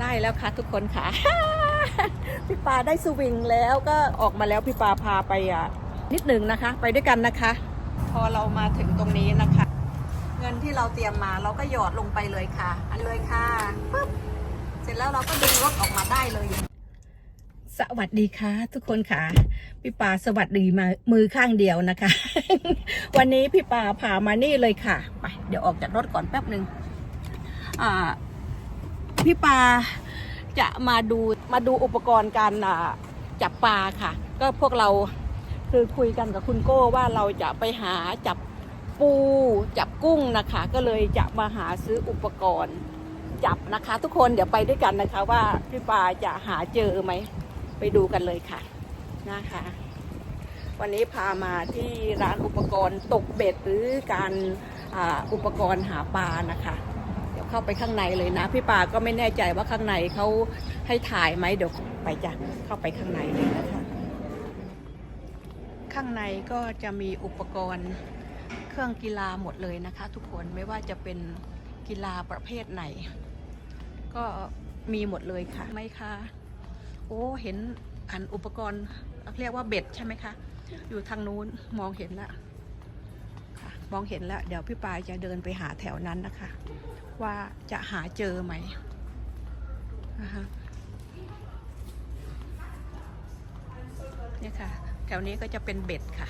ได้แล้วค่ะทุกคนค่ะ พี่ปาได้สวิงแล้วก็ออกมาแล้วพี่ปาพาไปอะนิดหนึ่งนะคะ ไปด้วยกันนะคะ พอเรามาถึงตรงนี้นะคะ เงินที่เราเตรียมมาเราก็หยอดลงไปเลยค่ะ อันเลยค่ะปึ๊บเสร็จแล้วเราก็ดึงรถออกมาได้เลย สวัสดีค่ะ ทุกคนค่ะ พี่ปาสวัสดีมามือข้างเดียวนะคะ วันนี้พี่ปาพามานี่เลยค่ะไปเดี๋ยวออกจากรถก่อนแป๊บหนึ่งอ่า พี่ปาจะมาดูมาดูอุปกรณ์การจับปลาค่ะ ก็พวกเราคือคุยกันกับคุณโก้ว่าเราจะไปหาจับปูจับกุ้งนะคะ ก็เลยจะมาหาซื้ออุปกรณ์จับนะคะ ทุกคนเดี๋ยวไปด้วยกันนะคะว่าพี่ปาจะหาเจอไหมไปดูกันเลยค่ะนะคะ วันนี้พามาที่ร้านอุปกรณ์ตกเบ็ดหรือการอาอุปกรณ์หาปลานะคะ เข้าไปข้างในเลยนะ พี่ปาก็ไม่แน่ใจว่าข้างในเขาให้ถ่ายไหมเดี๋ยวไปจ้ะเข้าไปข้างในเลยนะคะข้างในก็จะมีอุปกรณ์เครื่องกีฬาหมดเลยนะคะ ทุกคนไม่ว่าจะเป็นกีฬาประเภทไหน ก็มีหมดเลยค่ะไหมคะโอ้เห็นอันอุปกรณ์เรียกว่าเบ็ดใช่ไหมคะ อยู่ทางนู้นมองเห็นแล้วค่ะ มองเห็นแล้ว เดี๋ยวพี่ปายจะเดินไปหาแถวนั้นนะคะ ว่าจะหาเจอไหมนะคะเนี่ยค่ะ แถวนี้ก็จะเป็นเบ็ดค่ะ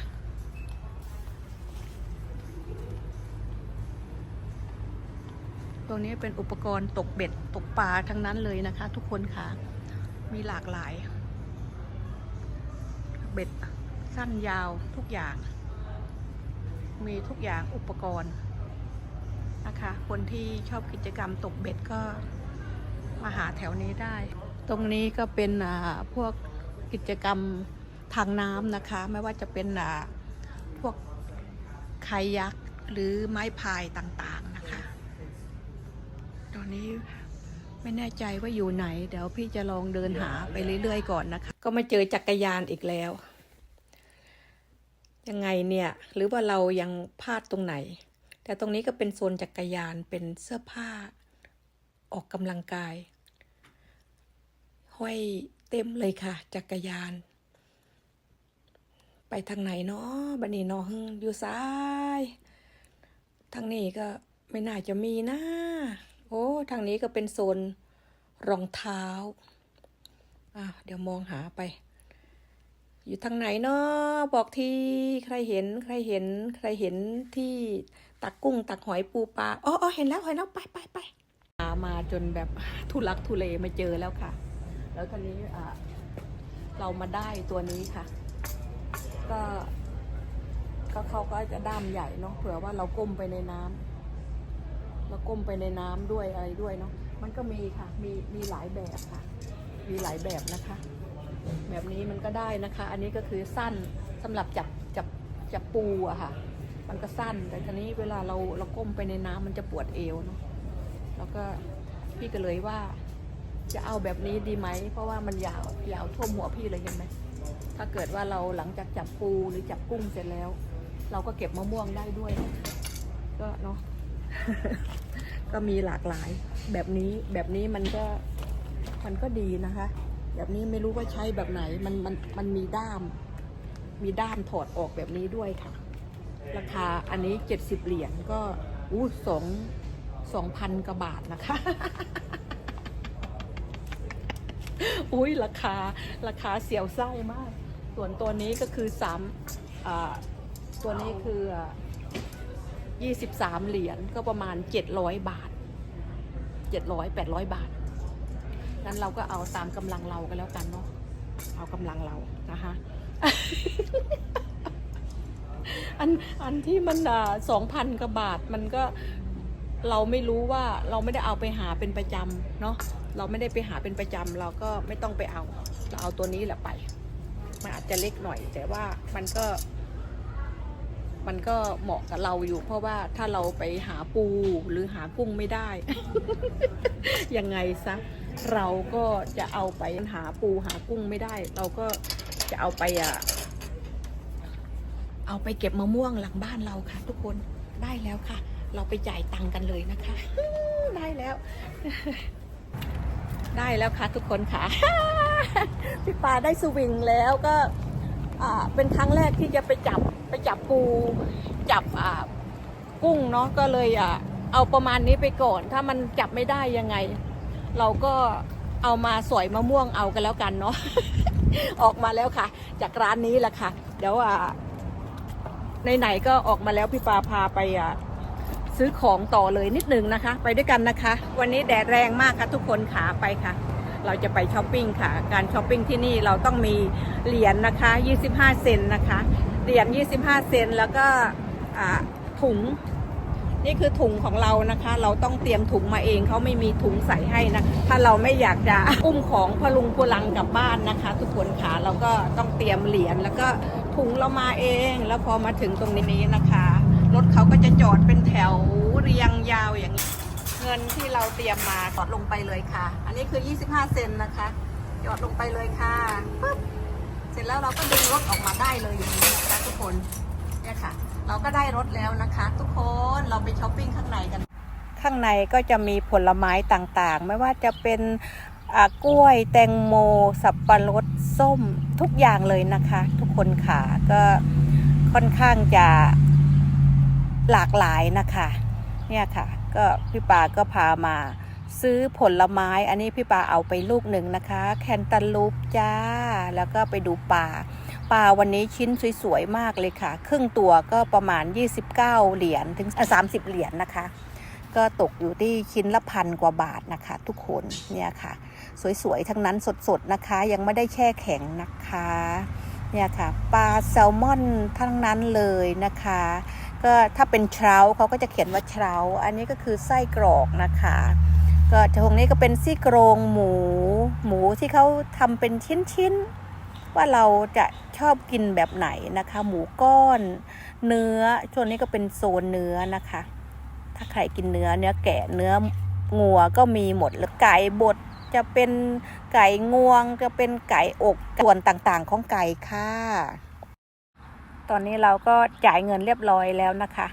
ตรงนี้เป็นอุปกรณ์ตกเบ็ดตกปลาทั้งนั้นเลยนะคะ ทุกคนค่ะ มีหลากหลาย เบ็ดสั้นยาวทุกอย่าง มีทุกอย่างอุปกรณ์นะคะ คนที่ชอบกิจกรรมตกเบ็ดก็มาหาแถวนี้ได้ ตรงนี้ก็เป็นอ่าพวกกิจกรรมทางน้ำนะคะ ไม่ว่าจะเป็นอ่าพวกคายักหรือไม้พายต่างๆนะคะ ตอนนี้ไม่แน่ใจว่าอยู่ไหน เดี๋ยวพี่จะลองเดินหาไปเรื่อยๆก่อนนะคะ ก็มาเจอจักรยานอีกแล้ว ยังไงเนี่ย หรือว่าเรายังพลาดตรงไหน แต่ตรงนี้ก็เป็นโซนจักรยานเป็นเสื้อผ้า ออกกำลังกาย ห้อยเต็มเลยค่ะ จักรยาน ไปทางไหนเนาะบันนี้นาะฮึ่งอยู่ซ้าย ทางนี้ก็ไม่น่าจะมีนะโอ้ทางนี้ก็เป็นโซนรองเท้าอะเดี๋ยวมองหาไป อยู่ทางไหนเนาะบอกทีใครเห็นใครเห็น ใครเห็นที่ตักกุ้ง ตักหอยปูปลาอ๋ออ๋อเห็นแล้วเห็นแล้วไปไปไปหามาจนแบบทุลักทุเลมาเจอแล้วค่ะ แล้วทีนี้อะเรามาได้ตัวนี้ค่ะ ก็ก็เขาก็จะด้ามใหญ่เนาะเผื่อว่าเราก้มไปในน้ำเราก้มไปในน้ำด้วยอะไรด้วยเนาะมันก็มีค่ะ มีมีหลายแบบค่ะ มีหลายแบบนะคะ แบบนี้มันก็ได้นะคะ อันนี้ก็คือสั้นสำหรับจับจับจับปูอะค่ะ มันก็สั้น แต่ทีนี้เวลาเราเราก้มไปในน้ำมันจะปวดเอวเนาะ แล้วก็พี่ก็เลยว่าจะเอาแบบนี้ดีไหม เพราะว่ามันยาวยาวท่วมหัวพี่เลยเห็นไหมถ้าเกิดว่าเราหลังจากจับปูหรือจับกุ้งเสร็จแล้ว เราก็เก็บมะม่วงได้ด้วย ก็เนาะก็มีหลากหลายแบบนี้แบบนี้มันก็มันก็ดีนะคะ แบบนี้ไม่รู้ว่าใช้แบบไหน มันมันมันมีด้าม มีด้ามถอดออกแบบนี้ด้วยค่ะ ราคาอันนี้เจ็ดสิบเหรียญก็อู้สองสองพันกว่าบาทนะคะ อุ้ยราคาราคาเสียวไส้มาก ส่วนตัวนี้ก็คือสามตัวนี้คือยี่สิบสามเหรียญก็ประมาณเจ็ดร้อยบาทเจ็ดร้อยแปดร้อยบาท งั้นเราก็เอาตามกำลังเรากันแล้วกันเนาะเอากำลังเรานะคะอันอันที่มันสองพันกว่าบาทมันก็เราไม่รู้ว่าเราไม่ได้เอาไปหาเป็นประจำเนาะเราไม่ได้ไปหาเป็นประจำเราก็ไม่ต้องไปเอา เราเอาตัวนี้แหละไป มันอาจจะเล็กหน่อย แต่ว่ามันก็ มันก็เหมาะกับเราอยู่ เพราะว่าถ้าเราไปหาปูหรือหากุ้งไม่ได้ ยังไงซะ เราก็จะเอาไปหาปูหากุ้งไม่ได้ เราก็จะเอาไปอะเอาไปเก็บมะม่วงหลังบ้านเราค่ะ ทุกคนได้แล้วค่ะ เราไปจ่ายตังค์กันเลยนะคะ ได้แล้ว ได้แล้วค่ะ ทุกคนค่ะพี่ปาได้สวิงแล้วก็เป็นครั้งแรกที่จะไปจับไปจับปูจับกุ้งเนาะก็เลยอ่าเอาประมาณนี้ไปก่อน ถ้ามันจับไม่ได้ยังไง เราก็เอามาสอยมะม่วงเอากันแล้วกันเนาะ ออกมาแล้วค่ะ จากร้านนี้แหละค่ะ เดี๋ยวอ่าไหนๆก็ออกมาแล้วพี่ปาพาไปอะซื้อของต่อเลยนิดนึงนะคะ ไปด้วยกันนะคะ วันนี้แดดแรงมากค่ะทุกคนขาไปค่ะ เราจะไปช้อปปิ้งค่ะ การช้อปปิ้งที่นี่เราต้องมีเหรียญนนะคะ 25 เซนนะคะ เหรียญ 25 เซนแล้วก็ถุง นี่คือถุงของเรานะคะ เราต้องเตรียมถุงมาเองเขาไม่มีถุงใส่ให้นะ ถ้าเราไม่อยากจะอุ้มของพลุงพลังกลับบ้านนะคะ ทุกคนค่ะเราก็ต้องเตรียมเหรียญแล้วก็ถุงเรามาเอง แล้วพอมาถึงตรงนี้นะคะรถเขาก็จะจอดเป็นแถวเรียงยาวอย่างนี้เงินที่เราเตรียมมาจอดลงไปเลยค่ะ อันนี้คือ 25 เซนนะคะจอดลงไปเลยค่ะปึ๊บเสร็จแล้วเราก็ดึงรถออกมาได้เลยอย่างนี้นะคะทุกคนเนี่ยค่ะ เราก็ได้รถแล้วนะคะ ทุกคนเราไปช้อปปิ้งข้างในกัน ข้างในก็จะมีผลไม้ต่างๆ ไม่ว่าจะเป็นอ่ากล้วยแตงโม สับปะรดส้มทุกอย่างเลยนะคะ ทุกคนค่ะก็ค่อนข้างจะหลากหลายนะคะเนี่ยค่ะ ก็พี่ปาก็พามาซื้อผลไม้ อันนี้พี่ปาเอาไปลูกหนึ่งนะคะ แคนตาลูปจ้า แล้วก็ไปดูปลา ปลาวันนี้ชิ้นสวยๆมากเลยค่ะ ครึ่งตัวก็ประมาณ 29 เหรียญถึง30 เหรียญนะคะ ก็ตกอยู่ที่ชิ้นละพันกว่าบาทนะคะ ทุกคนเนี่ยค่ะ สวยๆทั้งนั้นสดๆนะคะ ยังไม่ได้แช่แข็งนะคะเนี่ยค่ะปลาแซลมอนทั้งนั้นเลยนะคะ ก็ถ้าเป็นเชราเขาก็จะเขียนว่าเชราอันนี้ก็คือไส้กรอกนะคะก็ตรงนี้ก็เป็นซี่โครงหมู หมูที่เขาทำเป็นชิ้นๆ ว่าเราจะชอบกินแบบไหนนะคะ หมูก้อน เนื้อช่วงนี้ก็เป็นโซนเนื้อนะคะ ถ้าใครกินเนื้อเนื้อแกะเนื้องัวก็มีหมดเลยไก่บดจะเป็นไก่งวงจะเป็นไก่อกส่วนต่างๆของไก่ค่ะ ตอนนี้เราก็จ่ายเงินเรียบร้อยแล้วนะคะ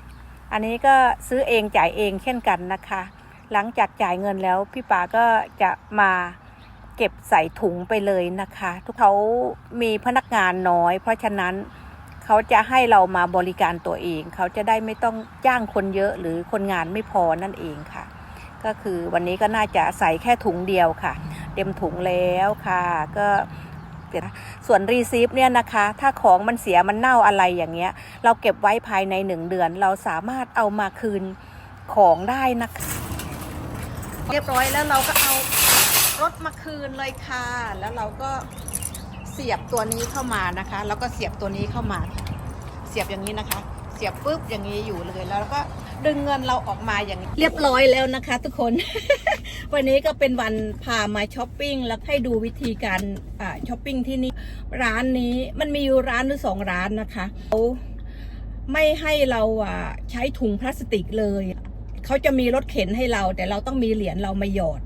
อันนี้ก็ซื้อเองจ่ายเองเช่นกันนะคะ หลังจากจ่ายเงินแล้วพี่ป๋าก็จะมา เก็บใส่ถุงไปเลยนะคะ ทุกเขามีพนักงานน้อย เพราะฉะนั้นเขาจะให้เรามาบริการตัวเอง เขาจะได้ไม่ต้องจ้างคนเยอะหรือคนงานไม่พอนั่นเองค่ะ ก็คือวันนี้ก็น่าจะใส่แค่ถุงเดียวค่ะเต็มถุงแล้วค่ะ ก็ส่วนรีซีฟเนี่ยนะคะ ถ้าของมันเสียมันเน่าอะไรอย่างเงี้ย เราเก็บไว้ภายในหนึ่งเดือน เราสามารถเอามาคืนของได้นะคะ เรียบร้อยแล้วเราก็เอา รถมาคืนเลยค่ะ แล้วเราก็เสียบตัวนี้เข้ามานะคะ แล้วก็เสียบตัวนี้เข้ามา เสียบอย่างนี้นะคะ เสียบปุ๊บอย่างนี้อยู่เลยแล้วก็ดึงเงินเราออกมาอย่างเรียบร้อยแล้วนะคะ ทุกคน วันนี้ก็เป็นวันพามาช้อปปิ้งแล้วให้ดูวิธีการช้อปปิ้งที่นี่ร้านนี้มันมีอยู่ร้านหรือสองร้านนะคะเขาไม่ให้เราอ่าใช้ถุงพลาสติกเลย เขาจะมีรถเข็นให้เรา แต่เราต้องมีเหรียญเรามาหยอด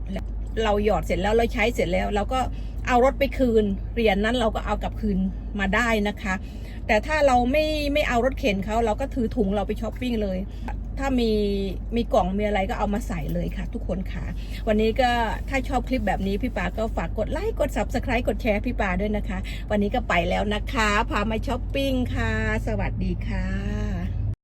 เราหยอดเสร็จแล้วเราใช้เสร็จแล้ว เราก็เอารถไปคืนเหรียญนั้นเราก็เอากลับคืนมาได้นะคะ แต่ถ้าเราไม่ไม่เอารถเข็นเขาเราก็ถือถุงเราไปช้อปปิ้งเลย ถ้ามีมีกล่องมีอะไรก็เอามาใส่เลยค่ะ ทุกคนค่ะ วันนี้ก็ถ้าชอบคลิปแบบนี้พี่ปาก็ฝากกดไลค์กด subscribe กดแชร์พี่ปาด้วยนะคะ วันนี้ก็ไปแล้วนะคะ พามาช้อปปิ้งค่ะ สวัสดีค่ะ